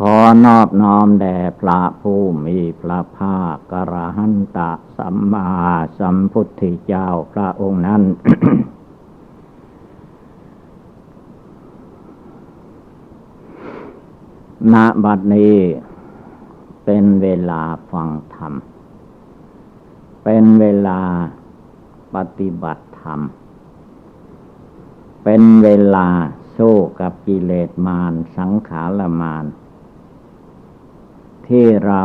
ขอนอบน้อมแด่พระผู้มีพระภาคกระหันตะสัมมาสัมพุทธเจ้าพระองค์นั้น ณ บัดนี้เป็นเวลาฟังธรรม เป็นเวลาปฏิบัติธรรม เป็นเวลาสู้กับกิเลสมารสังขารมาร ที่เรา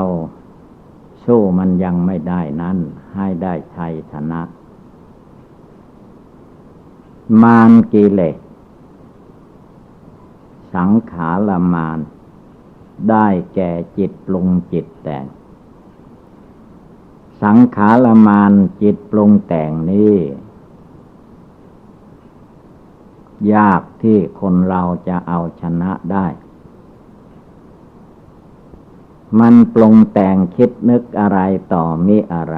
สู้มันยังไม่ได้นั้น ให้ได้ชัยชนะ มารกิเลสสังขารมารได้แก่จิตปรุงจิตแต่ง สังขารมารจิตปรุงแต่งนี้ ยากที่คนเราจะเอาชนะได้ มันปรุงแต่งคิดนึกอะไรต่อมิอะไร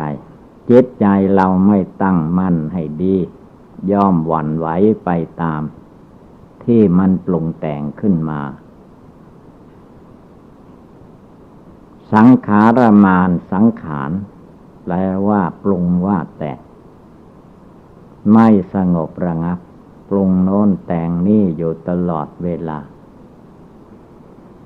จิตใจเราไม่ตั้งมั่นให้ดี ย่อมหวั่นไหวไปตาม ที่มันปรุงแต่งขึ้นมา สังขารมานสังขารแปลว่าปรุงว่าแต่ไม่สงบระงับ ปรุงโน้นแต่งนี่อยู่ตลอดเวลา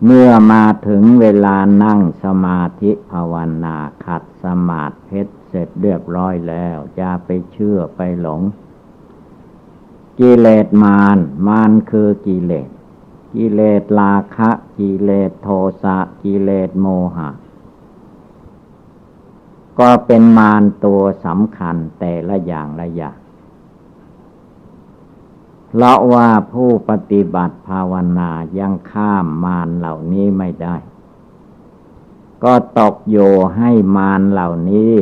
เมื่อมาถึงเวลานั่งสมาธิภาวนาขัดสมาธิเพชรเสร็จเรียบร้อยแล้วจะไปเชื่อไปหลง กิเลสมารมารคือกิเลส กิเลสราคะ กิเลสโทสะกิเลสโมหะ ก็เป็นมารตัวสำคัญแต่ละอย่างละอย่าง เราะว่าผู้ปฏิบัติภาวนายังข้ามมารเหล่านี้ไม่ได้ ก็ตกโยให้มารเหล่านี้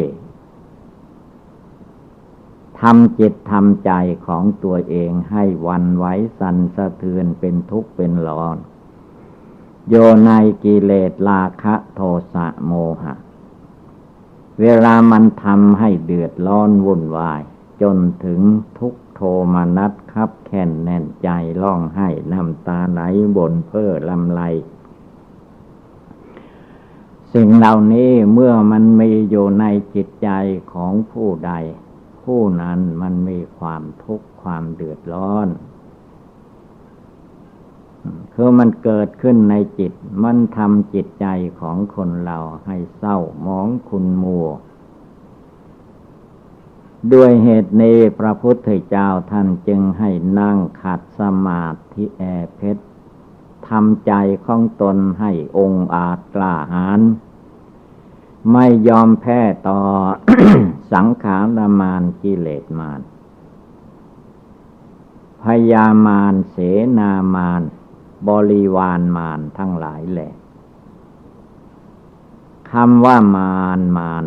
ทำจิตทำใจของตัวเองให้วันไหวสันสะเทือนเป็นทุกข์เป็นร้อน โยในกิเลสราคะโทสะโมหะ เวลามันทำให้เดือดร้อนวุ่นวาย จนถึงทุกข โทมนัสครับแค้นแน่นใจร้องไห้น้ำตาไหลบนเพ้อลำไรสิ่งเหล่านี้เมื่อมันมีอยู่ในจิตใจของผู้ใด ผู้นั้นมันมีความทุกข์ความเดือดร้อน คือมันเกิดขึ้นในจิต มันทำจิตใจของคนเราให้เศร้ามองคุณมัว ด้วยเหตุนี้พระพุทธเจ้าท่านจึงให้นั่งขัดสมาธิแอเพชรทำใจของตนให้องอาจกล้าหาญไม่ยอมแพ้ต่อสังขารมานกิเลสมานพยามารเสนามาน บริวารมานทั้งหลายแหละคำว่ามารมาน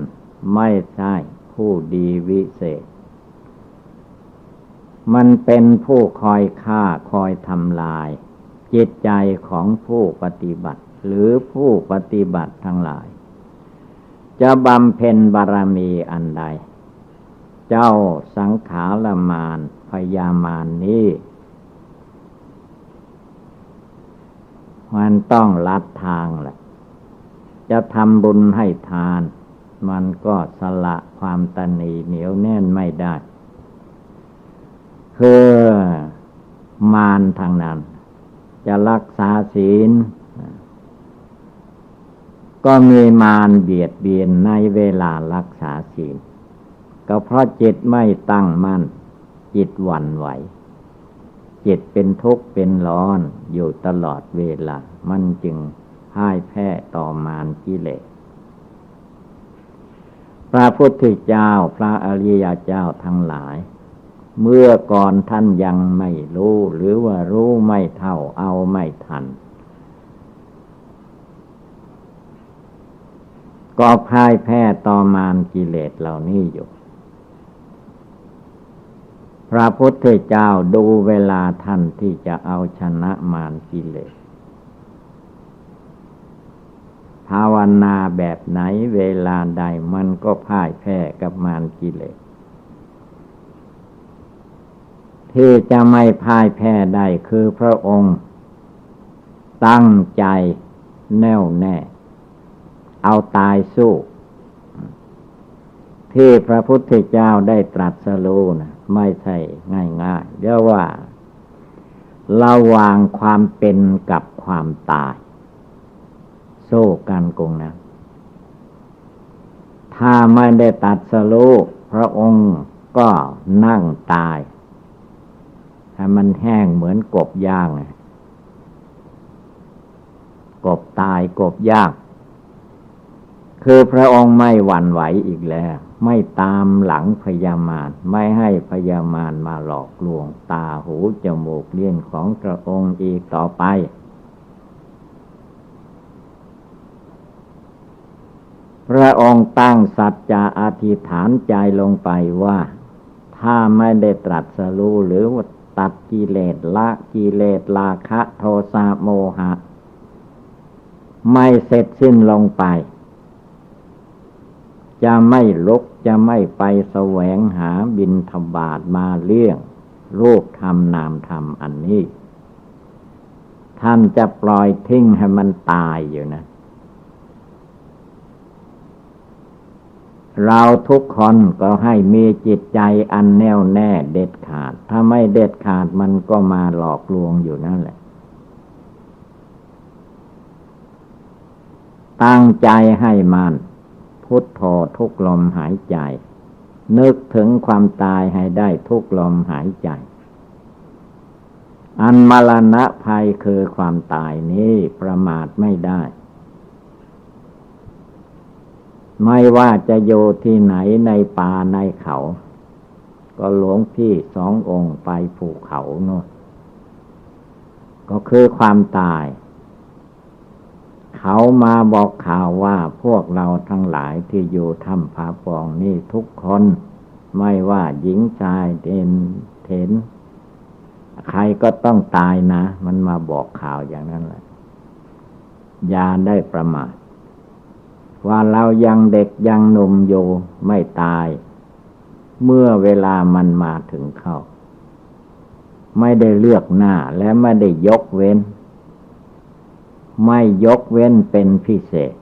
ไม่ใช่ ผู้ดีวิเศษ มันเป็นผู้คอยฆ่าคอยทำลาย จิตใจของผู้ปฏิบัติ หรือผู้ปฏิบัติทั้งหลาย จะบำเพ็ญบารมีอันใด เจ้าสังขารมานพยามานนี้มันต้องลัดทางแหละ จะทำบุญให้ทาน มันก็สละความตนีเหนียวแน่นไม่ได้ คือมารทางนั้น จะรักษาศีล ก็มีมารเบียดเบียนในเวลารักษาศีล ก็เพราะจิตไม่ตั้งมั่น จิตหวั่นไหว จิตเป็นทุกข์เป็นร้อนอยู่ตลอดเวลา มันจึงพ่ายแพ้ต่อมารกิเลส พระพุทธเจ้า พระอริยเจ้าทั้งหลาย เมื่อก่อนท่านยังไม่รู้ หรือว่ารู้ไม่เท่าเอาไม่ทัน ก็พ่ายแพ้ต่อมานกิเลสเหล่านี้อยู่พระพุทธเจ้าดูเวลาท่านที่จะเอาชนะมานกิเลส ภาวนาแบบไหนเวลาใดมันก็พ่ายแพ้กับมารกิเลส ที่จะไม่พ่ายแพ้ได้คือพระองค์ ตั้งใจแน่วแน่ เอาตายสู้ ที่พระพุทธเจ้าได้ตรัสรู้นะไม่ใช่ง่ายๆเรียกว่าระวางความเป็นกับความตาย โซ่กันกงนะถ้าไม่ได้ตัดสรู้พระองค์ก็นั่งตายให้มันแห้งเหมือนกบย่าง กบตายกบย่าง คือพระองค์ไม่หวั่นไหวอีกแล้ว ไม่ตามหลังพยามารไม่ให้พยามารมาหลอกลวง ตาหูจมูกเลี้ยนของพระองค์อีกต่อไป พระองค์ตั้งสัจจะอธิษฐานใจลงไปว่า ถ้าไม่ได้ตรัสรู้หรือว่าตัดกิเลสละกิเลสราคะโทสะโมหะ ไม่เสร็จสิ้นลงไป จะไม่ลุกจะไม่ไปแสวงหาบินธบาตมาเลี้ยงรูปธรรมนามธรรมอันนี้ ท่านจะปล่อยทิ้งให้มันตายอยู่นะ เราทุกคนก็ให้มีจิตใจอันแน่วแน่เด็ดขาด ถ้าไม่เด็ดขาดมันก็มาหลอกลวงอยู่นั่นแหละ ตั้งใจให้มันพุทโธทุกลมหายใจ นึกถึงความตายให้ได้ทุกลมหายใจ อันมรณะภัยคือความตายนี้ประมาทไม่ได้ ไม่ว่าจะโยที่ไหนในป่าในเขา ก็หลวงพี่สององค์ไปภูเขาโน่นก็คือความตาย เขามาบอกข่าวว่าพวกเราทั้งหลายที่อยู่ถ้ำผาปองนี่ทุกคน ไม่ว่าหญิงชายเด่นเถนใครก็ต้องตายนะ มันมาบอกข่าวอย่างนั้นแหละยาได้ประมาท ว่าเรายังเด็กยังหนุ่มอยู่ไม่ตาย เมื่อเวลามันมาถึงเข้า ไม่ได้เลือกหน้าและไม่ได้ยกเว้น ไม่ยกเว้นเป็นพิเศษ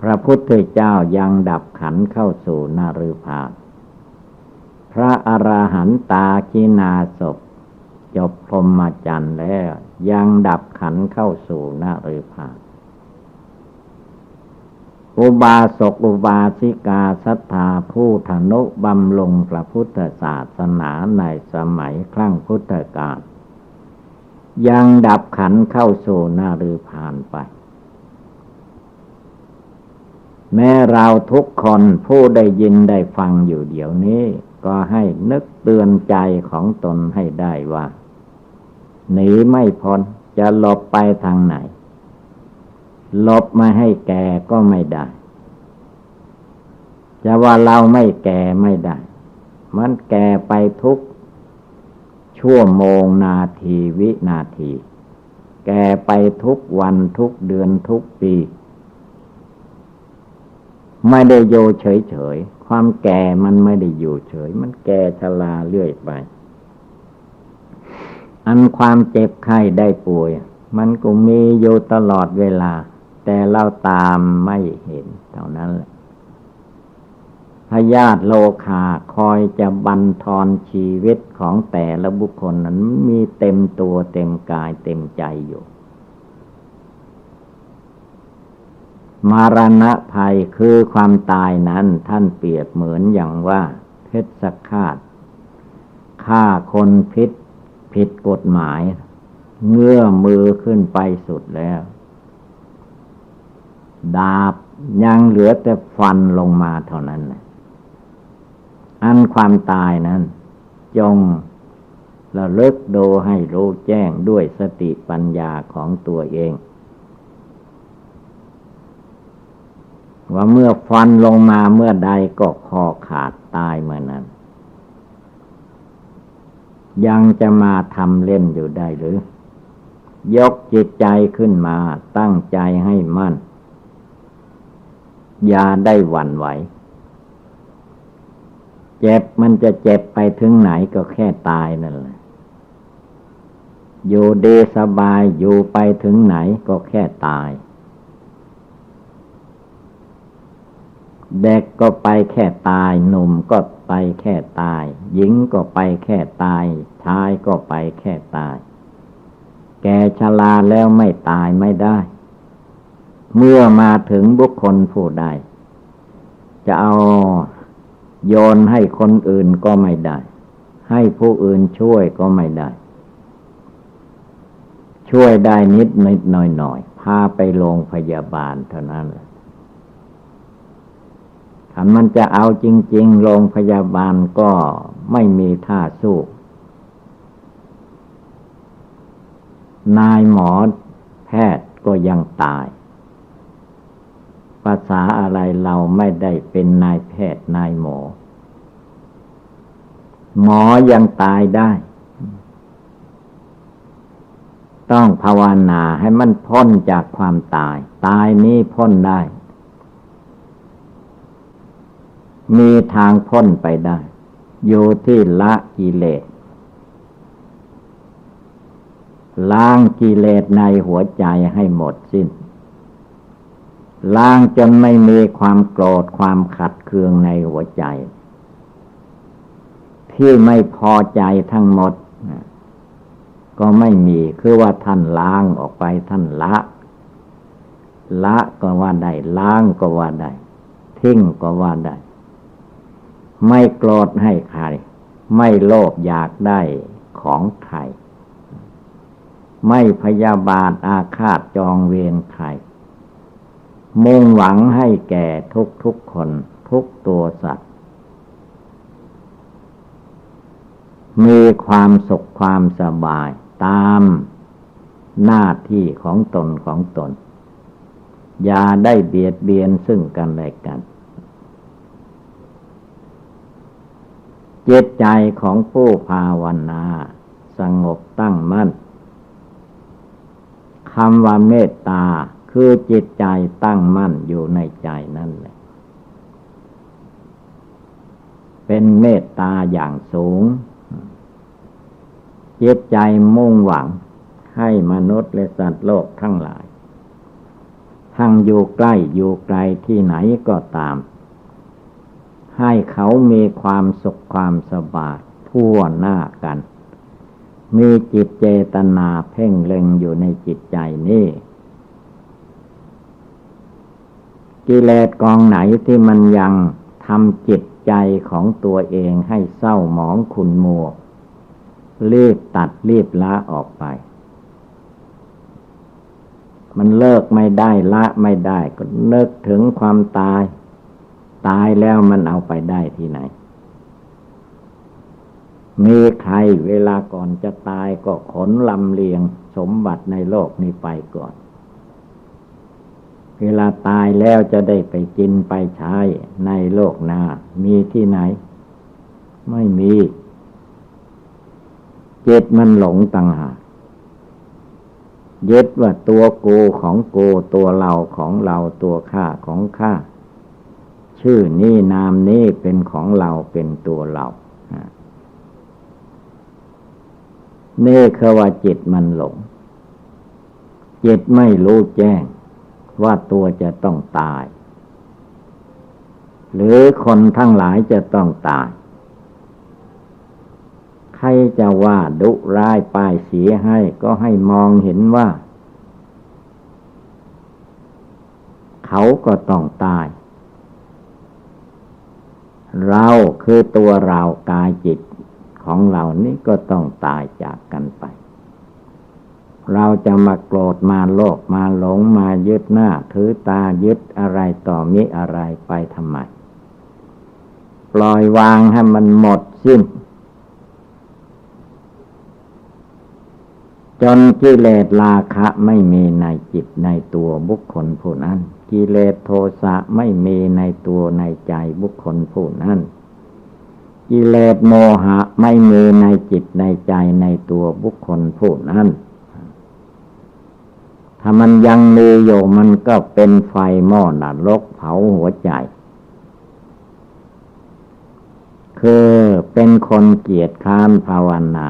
พระพุทธเจ้ายังดับขันเข้าสู่นารุภาพระอราหันตากินาศพจบพรหมจรรย์แล้วยังดับขันเข้าสู่นารุภา อุบาสกอุบาสิกาศรัทธาผู้ธนุบำลงพระพุทธศาสนาในสมัยครั้งพุทธกาลยังดับขันเข้าสู่นารุพานไป แม้เราทุกคนผู้ได้ยินได้ฟังอยู่เดี๋ยวนี้ ก็ให้นึกเตือนใจของตนให้ได้ว่า หนีไม่พ้นจะหลบไปทางไหน ลบมาให้แก่ก็ไม่ได้ จะว่าเราไม่แก่ไม่ได้ มันแก่ไปทุก ชั่วโมงนาทีวินาที แก่ไปทุกวันทุกเดือนทุกปี ไม่ได้โยเฉยเฉยความแก่มันไม่ได้อยู่เฉย มันแก่ชราเรื่อยไป อันความเจ็บไข้ได้ป่วย มันก็มีอยู่ตลอดเวลา แต่เราตามไม่เห็นเท่านั้นแหละพยาธิโลคาคอยจะบันทอนชีวิตของแต่ละบุคคลนั้นมีเต็มตัวเต็มกายเต็มใจอยู่ มารณะภัยคือความตายนั้นท่านเปรียบเหมือนอย่างว่า เพชรฆาตฆ่าคนพิษผิดกฎหมาย เงื่อมือขึ้นไปสุดแล้ว ดาบยังเหลือแต่ฟันลงมาเท่านั้นนะอันความตายนั้น จงระลึกดูให้รู้แจ้งด้วยสติปัญญาของตัวเอง ว่าเมื่อฟันลงมาเมื่อใดก็คอขาดตายเมื่อนั้น ยังจะมาทำเล่นอยู่ได้หรือ ยกจิตใจขึ้นมาตั้งใจให้มั่น อย่าได้หวั่นไหว เจ็บมันจะเจ็บไปถึงไหนก็แค่ตายนั่นแหละอยู่ดีสบายอยู่ไปถึงไหนก็แค่ตาย เด็กก็ไปแค่ตาย หนุ่มก็ไปแค่ตาย หญิงก็ไปแค่ตาย ชายก็ไปแค่ตาย แกชราแล้วไม่ตายไม่ได้ เมื่อมาถึงบุคคลผู้ใดจะเอาโยนให้คนอื่นก็ไม่ได้ ให้ผู้อื่นช่วยก็ไม่ได้ ช่วยได้นิดนิดหน่อยหน่อยพาไปโรงพยาบาลเท่านั้นแหละถ้ามันจะเอาจริง ๆ โรงพยาบาลก็ไม่มีท่าสู้ นายหมอแพทย์ก็ยังตายาษาอะไรเราไม่ได้เป็นนายแพทย์นายหมอ หมอยังตายได้ ต้องภาวนาให้มันพ้นจากความตาย ตายนี้พ้นได้ มีทางพ้นไปได้อยู่ที่ละกิเลสล้างกิเลสในหัวใจให้หมดสิ้น ล้างจนไม่มีความโกรธความขัดเคืองในหัวใจ ที่ไม่พอใจทั้งหมด ก็ไม่มีคือว่าท่านล้างออกไปท่านละ ละก็ว่าได้ล้างก็ว่าได้ ทิ้งก็ว่าได้ ไม่โกรธให้ใคร ไม่โลภอยากได้ของใคร ไม่พยาบาทอาฆาตจองเวรใคร มุ่งหวังให้แก่ทุกทุกคน ทุกตัวสัตว์ มีความสุขความสบายตามหน้าที่ของตนของตน อย่าได้เบียดเบียนซึ่งกันและกันเจตใจของผู้ภาวนา สงบตั้งมั่นคำว่าเมตตา คือจิตใจตั้งมั่นอยู่ในใจนั่นแหละ เป็นเมตตาอย่างสูง จิตใจมุ่งหวังให้มนุษย์และสัตว์โลกทั้งหลาย ทั้งอยู่ใกล้อยู่ไกลที่ไหนก็ตาม ให้เขามีความสุขความสบายทั่วหน้ากัน มีจิตเจตนาเพ่งเล็งอยู่ในจิตใจนี่ กิเลสกองไหนที่มันยังทำจิตใจของตัวเองให้เศร้าหมองขุนมัวรีบตัดรีบละออกไป มันเลิกไม่ได้ละไม่ได้ก็นึกถึงความตาย ตายแล้วมันเอาไปได้ที่ไหน มีใครเวลาก่อนจะตายก็ขนลำเลียงสมบัติในโลกนี้ไปก่อน เวลาตายแล้วจะได้ไปกินไปใช้ในโลกหน้า มีที่ไหน ไม่มีจิตมันหลงต่างหากยึดว่าตัวโกของโกตัวเราของเราตัวข้าของข้าชื่อนี้นามนี้เป็นของเราเป็นตัวเรานี่คือว่าจิตมันหลงจิตไม่รู้แจ้ง ว่าตัวจะต้องตาย หรือคนทั้งหลายจะต้องตาย ใครจะว่าดุร้ายป้ายเสียให้ก็ให้มองเห็นว่า เขาก็ต้องตาย เราคือตัวเรากายจิตของเรานี่ก็ต้องตายจากกันไป เราจะมาโกรธมาโลภมาหลงมายึดหน้า ถือตายึดอะไรต่อมิอะไรไปทำไม ปล่อยวางให้มันหมดสิ้น จนกิเลสราคะไม่มีในจิตในตัวบุคคลผู้นั้น กิเลสโทสะไม่มีในตัวในใจบุคคลผู้นั้นกิเลสโมหะไม่มีในจิตในใจในตัวบุคคลผู้นั้น ถ้ามันยังมีอยู่มันก็เป็นไฟหม้อนรกเผาหัวใจ คือเป็นคนเกียจค้านภาวนา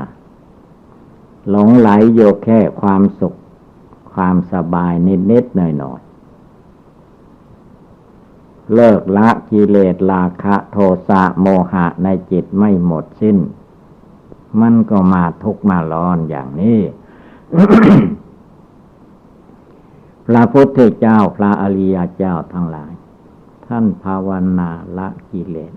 หลงไหลโยแค่ความสุข ความสบายนิดๆหน่อยๆ เลิกละกิเลสราคะโทสะโมหะในจิตไม่หมดสิ้น มันก็มาทุกมาร้อนอย่างนี้ พระพุทธเจ้าพระอริยเจ้าทั้งหลาย ท่านภาวนาละกิเลส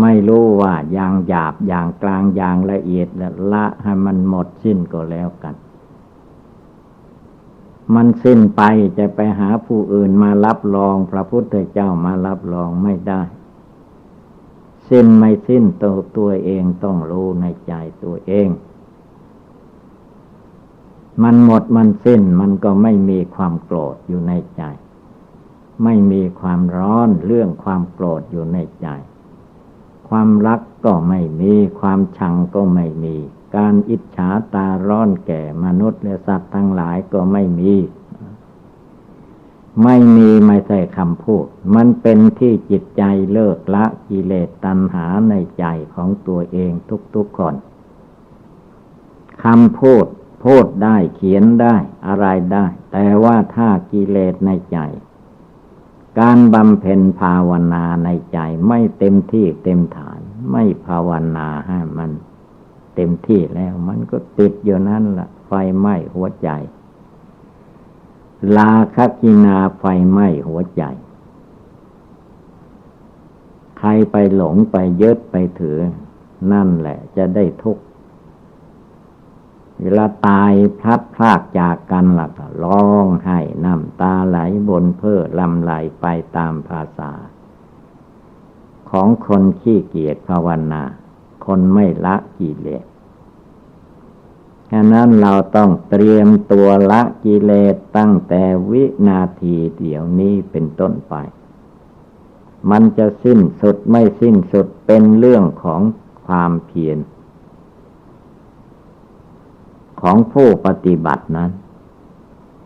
ไม่รู้ว่าอย่างหยาบอย่างกลางอย่างละเอียดละให้มันหมดสิ้นก็แล้วกัน มันสิ้นไปจะไปหาผู้อื่นมารับรอง พระพุทธเจ้ามารับรองไม่ได้ สิ้นไม่สิ้นตัวตัวเองต้องรู้ในใจตัวเอง มันหมดมันสิ้นมันก็ไม่มีความโกรธอยู่ในใจ ไม่มีความร้อนเรื่องความโกรธอยู่ในใจ ความรักก็ไม่มีความชังก็ไม่มี การอิจฉาตาร้อนแก่มนุษย์และสัตว์ทั้งหลายก็ไม่มี ไม่มีไม่ใช่คำพูด มันเป็นที่จิตใจเลิกละกิเลสตัณหาในใจของตัวเองทุกๆคนคำพูด พูดได้เขียนได้อะไรได้ แต่ว่าถ้ากิเลสในใจ การบำเพ็ญภาวนาในใจไม่เต็มที่เต็มฐาน ไม่ภาวนาให้มันเต็มที่แล้วมันก็ติดอยู่นั่นละ่ะ ไฟไหม้หัวใจ ลาคกินาไฟไหม้หัวใจ ใครไปหลงไปยึดไปถือ นั่นแหละจะได้ทุกข์ เวลาตายพลัดพรากจากกันล่ะก็ร้องไห้น้ำตาไหลบนเพื่อลำไหลไปตามภาษา ของคนขี้เกียจภาวนา คนไม่ละกิเลสฉะนั้นเราต้องเตรียมตัวละกิเลสตั้งแต่วินาทีเดี๋ยวนี้เป็นต้นไป มันจะสิ้นสุดไม่สิ้นสุดเป็นเรื่องของความเพียร ของผู้ปฏิบัตินั้น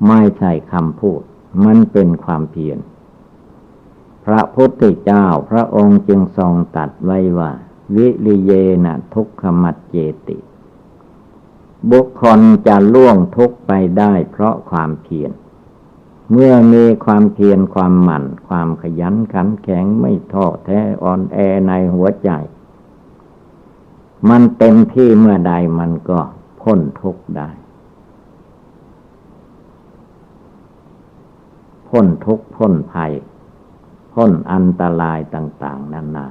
ไม่ใช่คำพูด มันเป็นความเพียร พระพุทธเจ้าพระองค์จึงทรงตัดไว้ว่า วิริเยนะทุกขมัดเจติ บุคคลจะล่วงทุกไปได้เพราะความเพียร เมื่อมีความเพียรความหมั่น ความขยันขันแข็งไม่ท้อแท้อ่อนแอในหัวใจ มันเต็มที่เมื่อใดมันก็ พ้นทุกข์ได้ พ้นทุกข์พ้นภัย พ้นอันตรายต่างๆนานา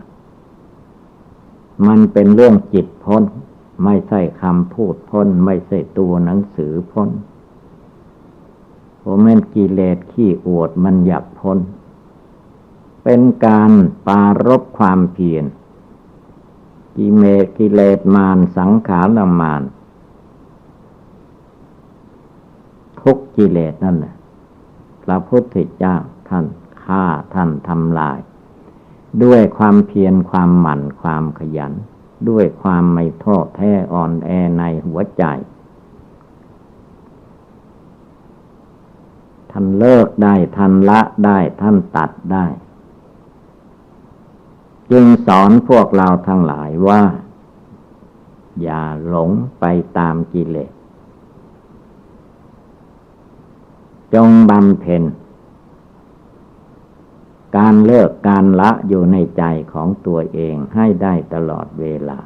มันเป็นเรื่องจิตพ้น ไม่ใช่คำพูดพ้น ไม่ใช่ตัวหนังสือพ้นโอแม่นกิเลสขี้อวดมันอยากพ้น เป็นการปารบความเพียรกิเมกิเลสมานสังขารมาน ทุกกิเลสนั่นแหละพระพุทธเจ้าท่านฆ่าท่านทำลาย ด้วยความเพียรความหมั่นความขยัน ด้วยความไม่ท้อแท้อ่อนแอในหัวใจ ท่านเลิกได้ท่านละได้ท่านตัดได้ จึงสอนพวกเราทั้งหลายว่า อย่าหลงไปตามกิเลส จงบำเพ็ญ การเลิกการละอยู่ในใจของตัวเองให้ได้ตลอดเวลา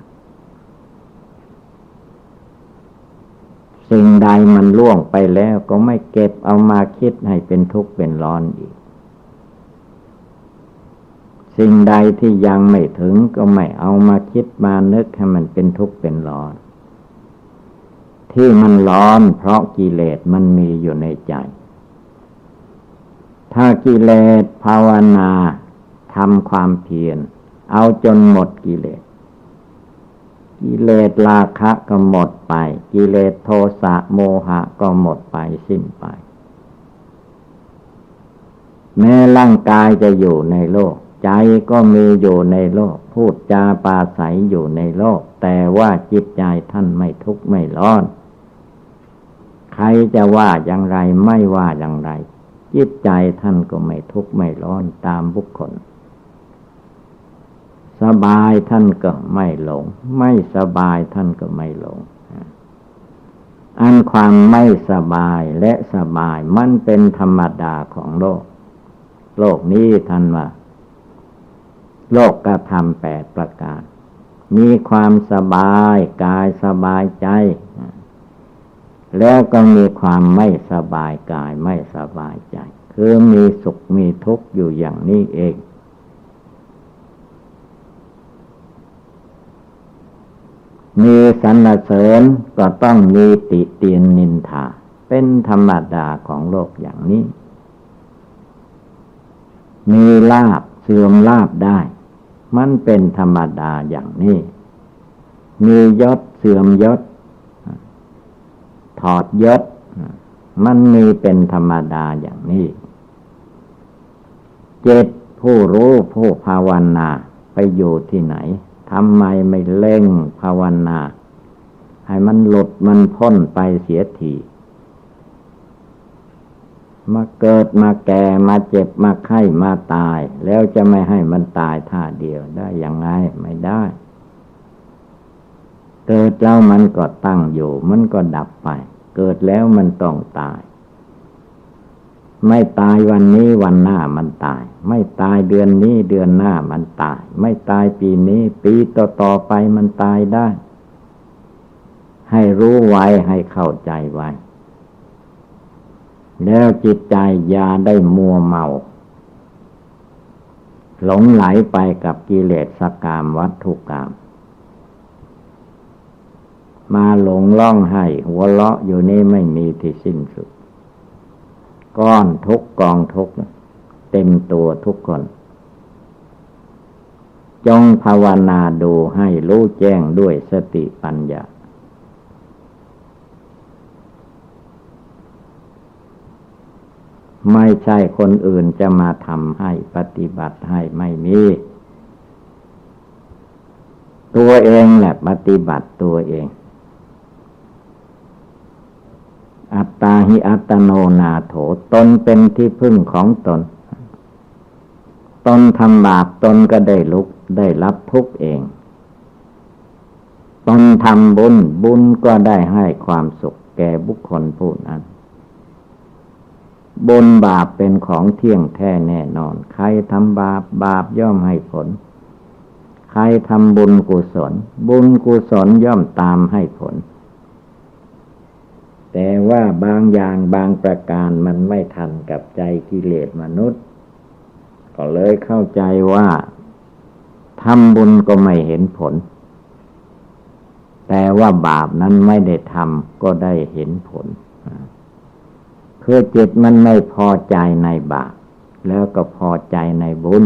สิ่งใดมันล่วงไปแล้วก็ไม่เก็บเอามาคิดให้เป็นทุกข์เป็นร้อนอีก สิ่งใดที่ยังไม่ถึงก็ไม่เอามาคิดมานึกให้มันเป็นทุกข์เป็นร้อนที่มันร้อนเพราะกิเลสมันมีอยู่ในใจ ถ้ากิเลสภาวนาทำความเพียรเอาจนหมดกิเลส กิเลสราคะก็หมดไป กิเลสโทสะโมหะก็หมดไปสิ้นไป แม้ร่างกายจะอยู่ในโลก ใจก็มีอยู่ในโลก พูดจาปาศัยอยู่ในโลก แต่ว่าจิตใจท่านไม่ทุกข์ไม่ร้อน ใครจะว่าอย่างไรไม่ว่าอย่างไร จิตใจท่านก็ไม่ทุกข์ไม่ร้อนตามบุคคล สบายท่านก็ไม่หลง ไม่สบายท่านก็ไม่หลง อันความไม่สบายและสบายมันเป็นธรรมดาของโลก โลกนี้ท่านว่า โลกกระทำแปดประการ มีความสบายกายสบายใจ แล้วก็มีความไม่สบายกายไม่สบายใจ คือมีสุขมีทุกข์อยู่อย่างนี้เอง มีสรรเสริญก็ต้องมีติเตียนนินทา เป็นธรรมดาของโลกอย่างนี้ มีลาบเสื่อมลาบได้ มันเป็นธรรมดาอย่างนี้ มียศเสื่อมยศ ถอดยศ มันมีเป็นธรรมดาอย่างนี้ เจ็ดผู้รู้ผู้ภาวนา ไปอยู่ที่ไหนทำไมไม่เล่งภาวนา ให้มันหลุดมันพ้นไปเสียทีมาเกิดมาแก่มาเจ็บมาไข้มาตาย แล้วจะไม่ให้มันตายท่าเดียวได้ยังไงไม่ได้ เกิดแล้วมันก็ตั้งอยู่ มันก็ดับไป เกิดแล้วมันต้องตาย ไม่ตายวันนี้วันหน้ามันตาย ไม่ตายเดือนนี้เดือนหน้ามันตาย ไม่ตายปีนี้ปีต่อต่อไปมันตายได้ ให้รู้ไว้ให้เข้าใจไว้ แล้วจิตใจอย่าได้มัวเมาหลงไหลไปกับกิเลสกามวัตถุกรรม มาหลงล่องให้ หัวเลาะอยู่นี่ไม่มีที่สิ้นสุด ก้อนทุกกองทุกเต็มตัวทุกคน จงภาวนาดูให้รู้แจ้งด้วยสติปัญญาไม่ใช่คนอื่นจะมาทำให้ปฏิบัติให้ไม่มี ตัวเองแหละปฏิบัติตัวเอง อัตตาหิอัตโนนาโถ ตนเป็นที่พึ่งของตน ตนทำบาปตนก็ได้ลุกได้รับทุกเอง ตนทำบุญบุญก็ได้ให้ความสุขแก่บุคคลผู้นั้นบุญบาปเป็นของเที่ยงแท้แน่นอน ใครทำบาปบาปย่อมให้ผล ใครทำบุญกุศล บุญกุศลย่อมตามให้ผล แต่ว่าบางอย่างบางประการมันไม่ทันกับใจกิเลสมนุษย์ ก็เลยเข้าใจว่าทำบุญก็ไม่เห็นผล แต่ว่าบาปนั้นไม่ได้ทำก็ได้เห็นผลคือจิตมันไม่พอใจในบาปแล้วก็พอใจในบุญ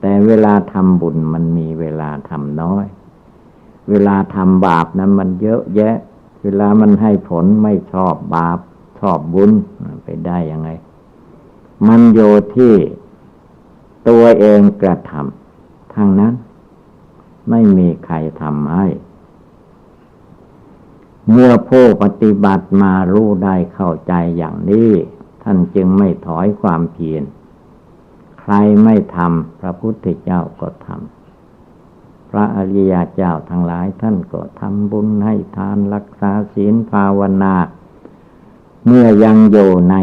แต่เวลาทำบุญมันมีเวลาทำน้อย เวลาทำบาปนั้นมันเยอะแยะ เวลามันให้ผลไม่ชอบบาป ชอบบุญไปได้ยังไง มันโยที่ตัวเองกระทำทางนั้น ไม่มีใครทำให้ เมื่อผู้ปฏิบัติมารู้ได้เข้าใจอย่างนี้ ท่านจึงไม่ถอยความเพียรใครไม่ทำพระพุทธเจ้าก็ทำ พระอริยเจ้าทั้งหลายท่านก็ทำบุญให้ทานรักษาศีลภาวนา เมื่อยังอยู่ใน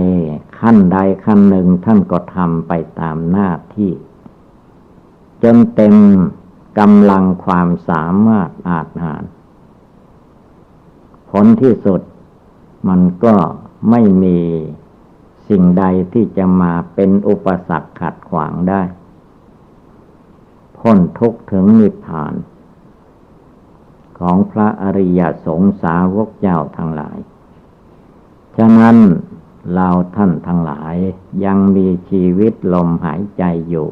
ขั้นใดขั้นหนึ่งท่านก็ทำไปตามหน้าที่ จนเต็มกำลังความสามารถอาจหาร ผลที่สุดมันก็ไม่มีสิ่งใดที่จะมาเป็นอุปสรรคขัดขวางได้ พ้นทุกถึงนิพพาน ของพระอริยสงสาวกเจ้าทั้งหลาย ฉะนั้นเราท่านทั้งหลายยังมีชีวิตลมหายใจอยู่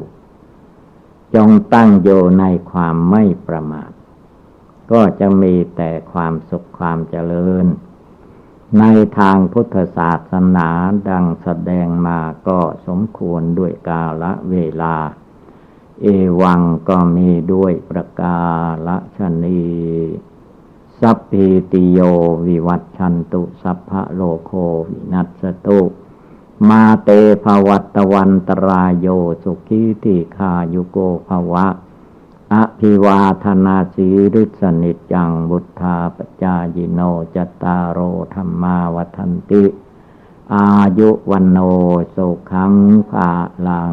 จงตั้งโยในความไม่ประมาท ก็จะมีแต่ความสุขความเจริญ ในทางพุทธศาสนาดังแสดงมาก็สมควรด้วยกาละเวลา เอวังก็มีด้วยประกาละชนีสัพพิติโยวิวัตชันตุสัพพะโลโควินัสตุ มาเตภวัตวันตรายโยสุขีติคายุโกภวะ อภิวาธนาสีริสนิจจังบุทธาปจายิโนจตารโอธรรมาวันติ อายุวันโนสุขังภาลัง